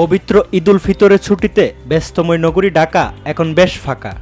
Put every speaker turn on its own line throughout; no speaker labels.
পবিত্র ঈদুল ফিতরের ছুটিতে ব্যস্তময় নগরী ঢাকা এখন বেশ ফাঁকা।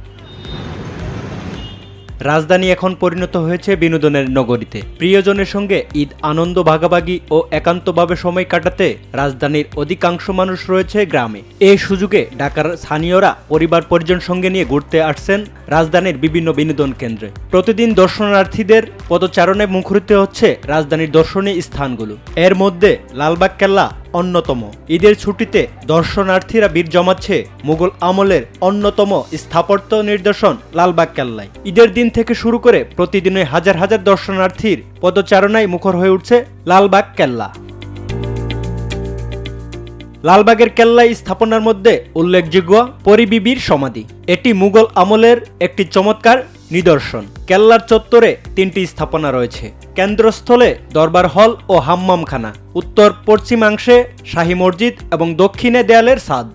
রাজধানী এখন পরিণত হয়েছে বিনোদনের নগরীতে। প্রিয়জনের সঙ্গে ঈদ, আনন্দ, ভাগাভাগি ও একান্তভাবে সময় কাটাতে রাজধানীর অধিকাংশ মানুষ রয়েছে গ্রামে। এই সুযোগে ঢাকার স্থানীয়রা পরিবার পরিজন সঙ্গে নিয়ে ঘুরতে আসছেন রাজধানীর বিভিন্ন বিনোদন কেন্দ্রে। প্রতিদিন দর্শনার্থীদের পদচারণে মুখরিত হচ্ছে রাজধানীর দর্শনীয় স্থানগুলো। এর মধ্যে লালবাগ, কেল্লা অন্যতম। ঈদের ছুটিতে দর্শনার্থীরা ভিড় জমাচ্ছে মুঘল আমলের অন্যতম স্থাপত্য নিদর্শন লালবাগ কেল্লায় ঈদের দিন থেকে শুরু করে প্রতিদিনই হাজার হাজার দর্শনার্থীর পদচারণায় মুখর হয়ে উঠছে লালবাগ কেল্লা লালবাগের কেল্লায় স্থাপনার মধ্যে উল্লেখযোগ্য পরিবিবির সমাধি। এটি মুঘল আমলের একটি চমৎকার নিদর্শন। কেল্লার চত্বরে তিনটি স্থাপনা রয়েছে। কেন্দ্রস্থলে দরবার হল ও হাম্মামখানা উত্তর পশ্চিমাংশে শাহী মসজিদ এবং দক্ষিণে দেয়ালের ছাদ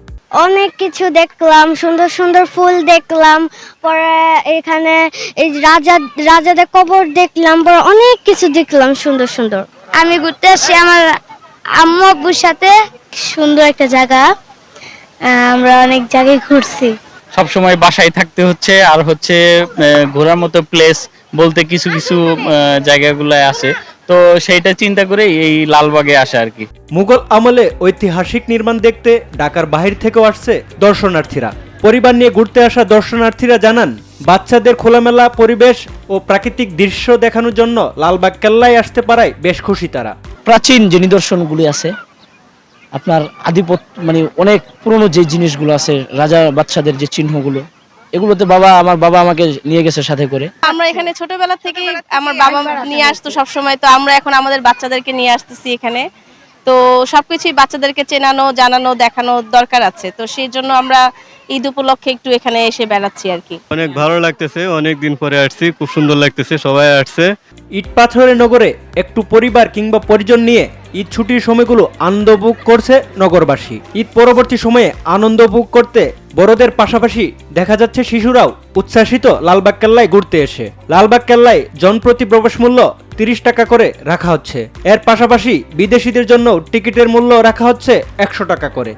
অনেক কিছু দেখলাম সুন্দর সুন্দর ফুল দেখলাম পরে এখানে এই রাজা রাজাদের কবর দেখলাম পরে অনেক কিছু দেখলাম সুন্দর সুন্দর। আমি ঘুরতে আসছি আমার আম্মু আব্বুর সাথে সুন্দর একটা জায়গা। আহ, আমরা অনেক জায়গায় ঘুরছি।
সব সময় বাসায় থাকতে হচ্ছে আর হচ্ছে আহ, ঘোরার মতো প্লেস বলতে কিছু কিছু আহ, জায়গাগুলোয় আছে। তো সেইটা চিন্তা করে এই লালবাগে আসা আর কি।
মুঘল আমলে ঐতিহাসিক নির্মাণ দেখতে ঢাকার বাহির থেকেও আসছে দর্শনার্থীরা। পরিবার নিয়ে ঘুরতে আসা দর্শনার্থীরা জানান বাচ্চাদের খোলামেলা পরিবেশ ও প্রাকৃতিক দৃশ্য দেখানোর জন্য লালবাগ কেল্লায় আসতে পারায় বেশ খুশি তারা।
প্রাচীন যে নিদর্শনগুলি আছে আপনার আধিপত মানে অনেক পুরনো যে জিনিসগুলো আছে রাজা বাচ্চাদের যে চিহ্নগুলো এগুলোতে বাবা আমার বাবা আমাকে নিয়ে গেছে সাথে করে।
আমরা এখানে ছোটবেলা থেকে আমার বাবা নিয়ে আসতো সব সময় তো আমরা এখন আমাদের বাচ্চাদেরকে নিয়ে আসতেছি এখানে। তো সবকিছুই বাচ্চাদেরকে চেনানো জানানো দেখানো দরকার আছে। তো সেই জন্য আমরা ঈদ উপলক্ষে একটু এখানে এসে বেড়াচ্ছি আর কি।
অনেক ভালো লাগতেছে অনেক দিন পরে আসছি খুব সুন্দর লাগতেছে সবাই আসছে।
ইট পাথরের নগরে একটু পরিবার কিংবা পরিজন নিয়ে ঈদ ছুটির সময়গুলো আনন্দ উপভোগ করছে নগরবাসী। ঈদ পরবর্তী সময়ে আনন্দ উপভোগ করতে বড়দের পাশাপাশি দেখা যাচ্ছে শিশুরাও উচ্ছ্বাসিত লালবাগ কেল্লায় ঘুরতে এসে। লালবাগ কেল্লায় জনপ্রতি প্রবেশ মূল্য তিরিশ টাকা করে রাখা হচ্ছে। এর পাশাপাশি বিদেশিদের জন্য টিকিটের মূল্য রাখা হচ্ছে একশো টাকা করে।